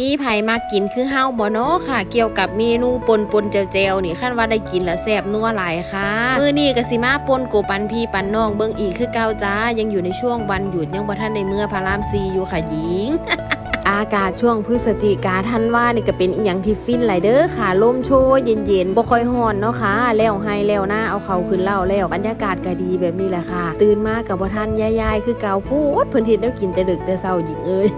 มีไผ่มากินคือเฮาบ่เนาะค่ะ เกี่ยวกับเมนูปนปนๆเจวๆนี่ขั้นว่าได้กินแล้วแซ่บนัวหลายค่ะมื้อนี้ก็สิมาปนโกปันพี่ปันน้องเบิ่งอีกคือเก่าจ้ายังอยู่ในช่วงวันหยุดยังบ่ทันในเมื่อพระรามซีอยู่ค่ะหญิงอากาศช่วงพฤศจิกาทันว่านี่ก็เป็นอีหยังที่ฟินหลายเด้อค่ะลมโชยเย็นๆบ่ค่อยร้อนเนาะค่ะแล้วให้แล้วหน้าเอาเขาขึ้นเล่าแล้วบรรยากาศก็ดีแบบนี้แหละค่ะ ตื่นมากับบ่ทันยายๆคือเก่าพูดเพิ่นเฮ็ดแล้วกินแต่ดึกแต่เช้าหญิงเอ้ย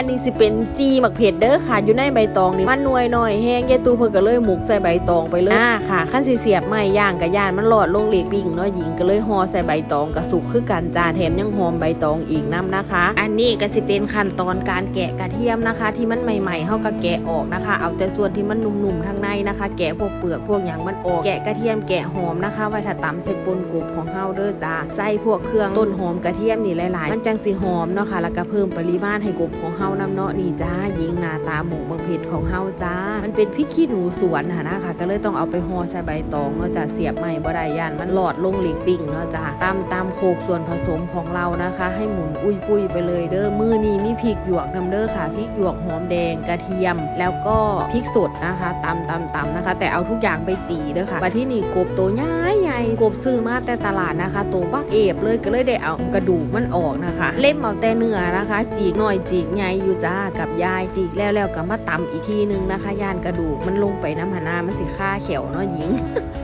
อันนี้สิเป็นจีหมักเผ็ดเด้อค่ะ อยู่ในใบตองนี่มันหน่วยหน่อยแห้งยายตูเพิ่นก็เลยหมกใส่ใบตองไปเลยอ่าค่ะขั้นสิเสียบไม้ย่างกับย่านมันหลอดลงเหล็กบิ่งเนาะหญิงก็เลยห่อใส่ใบตองกับสุกคือกันจ้าแถมยังหอมใบตองอีกน้ำนะคะ อันนี้ก็สิเป็นขั้นตอนการแกะกระเทียมนะคะ ที่มันใหม่ๆเฮาก็แกะออกนะคะ เอาแต่ส่วนที่มันนุ่มๆทางในนะคะ แกะพวกเปลือกพวกหยังมันออกแกะกระเทียมแกะหอมนะคะไว้ถ้าตำใส่ปนกบของเฮาเด้อจ้าใส่พวกเครื่องต้นหอมกระเทียมนี่หลายๆ มันจังสิหอมเนาะค่ะแล้วก็เพิ่มปริมาณให้กบของเฮาานำเนาะนี่จ้ายิงหน้าตาหมกบางเผ็ดของเฮาจ้า มันเป็นพริกขี้หนูสวนค่ะนะคะก็เลยต้องเอาไปห่อใส่ใบตองเนาะจ้าเสียบใหม่บ่ได้ย่านมันหลอดลงหลีกปิ้งเนาะจ้าตามตามโคกส่วนผสมของเรานะคะ ให้หมุนอุ้ยปุ้ยไปเลยเด้อมือนี้มีพริกหยวกนำเด้อค่ะพริกหยวกหอมแดงกระเทียม แล้วก็พริกสดนะคะตำตำตำนะคะ แต่เอาทุกอย่างไปจีเด้อค่ะมาที่นี่กบตัวใหญ่ใหญ่กบซื้อมาแต่ตลาดนะคะตัวบักเอฟเลยก็เลยได้เอากระดูกมันออกนะคะ เล่มเอาแต่เนื้อนะคะ จีกหน่อยจีกใหญ่อยู่จ้ากับยายจีกแล้วแล้วก็มาตำอีกทีนึงนะคะย่านกระดูกมันลงไปน้ำหานามันสิค่าเขียวเนาะหญิง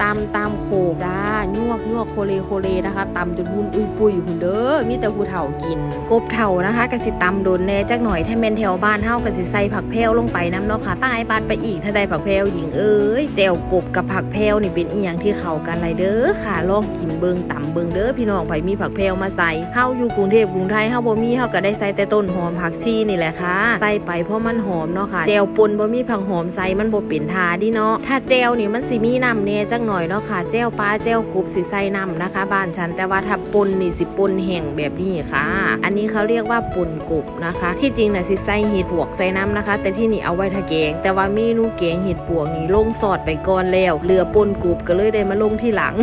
ตำตำโคกจ้ายวกยวกโคเลโคเลนะคะตำจนมุนอุ้ยปุยหุ่นเด้อมีแต่ผู้เฒ่ากิน กบเฒ่านะคะกะสิตำโดนแน่จักหน่อยถ้าเมนแถวบ้านเฮากะสิใส่ผักแพรวลงไปน้ำเนาะค่ะใต้บานไปอีกถ้าได้ผักแพรวหญิงเอ้ยแจวกบกับผักแพรวนี่เป็นอีหยังที่เข้ากันไรเด้อค่ะลองกินเบิงตำเบิงเด้อพี่น้องไผมีผักแพรวมาใส่เฮาอยู่กรุงเทพกรุงไทยเฮาบ่มีเฮาก็ได้ใส่แต่ต้นหอมผักชีนี่แหละค่ะใส่ไปเพราะมันหอมเนาะค่ะแจวปนบ่มีผักหอมใส่มันบ่เป็นทาดิเนาะ ถ้าแจวนี่มันสิมีน้ำแน่จักหน่อยเนาะค่ะแจวปลาแจวกรุบสิใส่น้ำนะคะบ้านฉันแต่ว่าถ้าปนนี่สิปนแห้งแบบนี้ค่ะ อันนี้เขาเรียกว่าปนกรุบนะคะ ที่จริงน่ะสิใส่เห็ดปวกใส่น้ำนะคะ แต่ที่นี่เอาไว้ทาแกง แต่ว่าเมนูแกงเห็ดปวกนี่ลงสอดไปก่อนแล้วเหลือปนกรุบก็เลยได้มาลงที่หลัง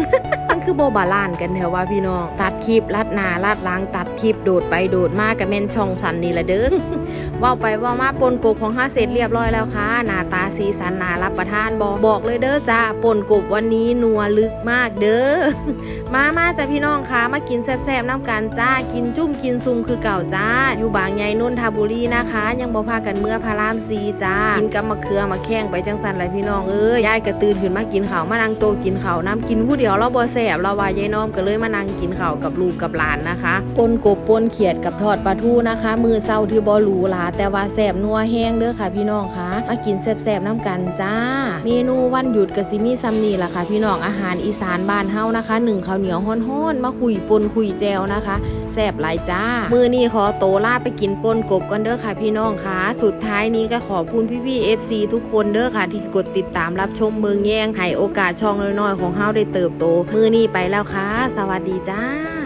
คือโบบาลานกันแถวว่าพี่น้อง ตัดคลิปลัดนาลัดล้างตัดคลิปโดดไปโดดมากกับแม่นช่องสันนี่ละเด้อว่าไปว่ามาปนกบของห้าเสร็จเรียบร้อยแล้วค่ะหน้าตาสีสันนารับประทานบอกบอกเลยเด้อจ้าปนกบวันนี้นัวลึกมากเด้อมามาจ้าพี่น้องคะมากินแซ่บๆน้ำกันจ้ากินจุ่มกินซุ่มคือเก่าจ้า อยู่บางใหญ่นนทบุรีนะคะ ยังบ่พากันเมื่อพารามซีจ้ากินกับมะเขือมาแข้งไปจังสันไรพี่น้องเอ้ยยายก็ตื่นขึ้นมากินข้าวมานั่งโตกินข้าวน้ำกินผู้เดียวเราบ่แซ่บเราว่ายายน้อมก็เลยมานั่งกินข้าวกับลูกกับหลานนะคะปนกบปนเขียดกับทอดปลาทูนะคะ มือเศร้าที่บอลูหราแต่ว่าแสบนัวแห้งเด้อค่ะ พี่น้องคะมากินแสบๆน้ำกันจ้า เมนูวันหยุดกะซิมีซัมนี่ล่ะค่ะ พี่น้องอาหารอีสานบ้านเฮานะคะหนึ่งข้าวเหนียวห้อนๆมาคุยปนคุยแจวนะคะแซ่บหลายจ้า มือนี้ขอโตล่าไปกินปนกบกันเด้อค่ะพี่น้องคะสุดท้ายนี้ก็ขอบคุณพี่ๆ FC ทุกคนเด้อค่ะ ที่กดติดตามรับชมเมืองแย่งให้โอกาสช่องน้อยๆของเฮาได้เติบโต มือนี้ไปแล้วค่ะ สวัสดีจ้า